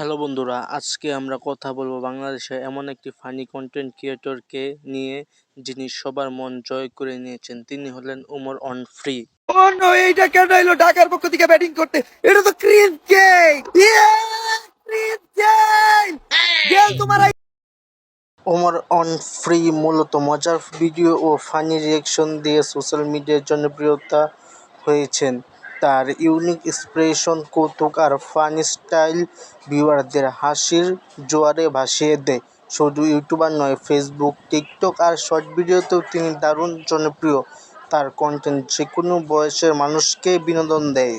Hello বন্ধুরা আজকে আমরা কথা বলব বাংলাদেশে এমন একটি ফানি কন্টেন্ট ক্রিয়েটরকে নিয়ে যিনি সবার মন জয় করে নিয়েছেন। তিনি হলেন উমর অন ফ্রি। এইটা কেন এলো? ঢাকার পক্ষ থেকে ব্যাটিং করতে। এটা তো ক্রিস গেল তোমার ওমর অন ফ্রি মূলত মজার ভিডিও ও ফানি রিয়েকশন দিয়ে সোশ্যাল মিডিয়ায় জনপ্রিয়তা হয়েছেন। তার ইউনিক এক্সপ্রেশন, কৌতুক আর ফানি স্টাইল ভিউয়ারদের হাসির জোয়ারে ভাসিয়ে দেয়। শুধু ইউটিউবার নয়, ফেসবুক, টিকটক আর শর্ট ভিডিওতেও তিনি দারুণ জনপ্রিয়। তার কন্টেন্ট যে কোনো বয়সের মানুষকে বিনোদন দেয়।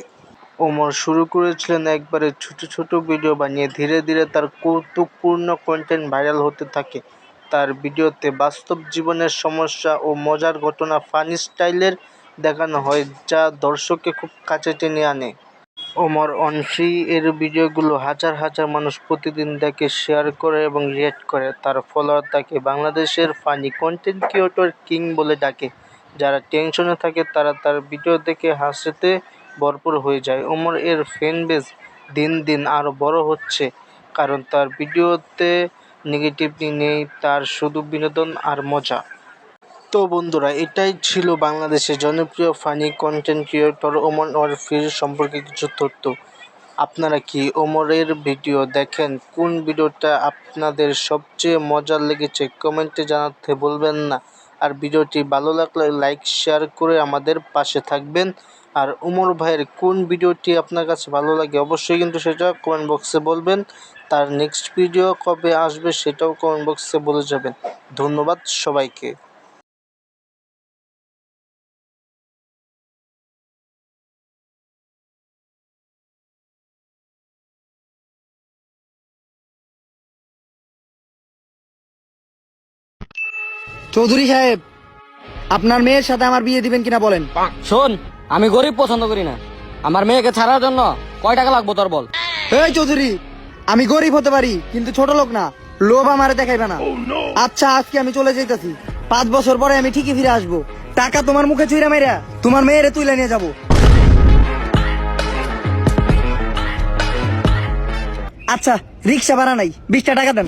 ওমর শুরু করেছিলেন একবারে ছোট ছোট ভিডিও বানিয়ে, ধীরে ধীরে তার কৌতুকপূর্ণ কন্টেন্ট ভাইরাল হতে থাকে। তার ভিডিওতে বাস্তব জীবনের সমস্যা ও মজার ঘটনা ফানি স্টাইলের দেখানো হয়, যা দর্শককে খুব কাছে টেনে আনে। ওমর অনফ্রি এর ভিডিওগুলো হাজার হাজার মানুষ প্রতিদিন দেখে, শেয়ার করে এবং রিয়েক্ট করে। তার ফলোয়ার তাকে বাংলাদেশের ফানি কন্টেন্ট ক্রিয়েটর কিং বলে ডাকে। যারা টেনশনে থাকে, তারা তার ভিডিও দেখে হাসিতে ভরপুর হয়ে যায়। ওমর এর ফ্যান বেস দিন দিন আরও বড় হচ্ছে, কারণ তার ভিডিওতে নেগেটিভলি নেই, তার শুধু বিনোদন আর মজা। তো বন্ধুরা, এটাই ছিল বাংলাদেশের জনপ্রিয় ফানি কন্টেন্ট ক্রিয়েটর ওমর ওরফির সম্পর্কে কিছু তথ্য। আপনারা কি ওমরের ভিডিও দেখেন? কোন ভিডিওটা আপনাদের সবচেয়ে মজার লেগেছে কমেন্টে জানাতে বলবেন না। আর ভিডিওটি ভালো লাগলে লাইক শেয়ার করে আমাদের পাশে থাকবেন। আর উমর ভাইয়ের কোন ভিডিওটি আপনার কাছে ভালো লাগে অবশ্যই কিন্তু সেটা কমেন্ট বক্সে বলবেন। তার নেক্সট ভিডিও কবে আসবে সেটাও কমেন্ট বক্সে বলে যাবেন। ধন্যবাদ সবাইকে। চৌধুরী সাহেব আপনার মেয়ের সাথে আমার বিয়ে দিবেন কিনা বলেন? শোন আমি গরিব পছন্দ করি না। আমার মেয়েকে ছাড়ার জন্য কয় টাকা লাগবো তোর বল? এই চৌধুরী আমি গরিব হতে পারি কিন্তু ছোট লোক না। লোভ আমারে দেখাইবে না। আচ্ছা আজকে আমি চলে যাইতাছি। পাঁচ বছর পরে আমি ঠিকই ফিরে আসব। টাকা তোমার মুখে চুইরা মেরা তোমার মেয়েরে তুইলা নিয়ে যাব। আচ্ছা রিক্সা ভাড়া নাই। বিশটা টাকা দেন।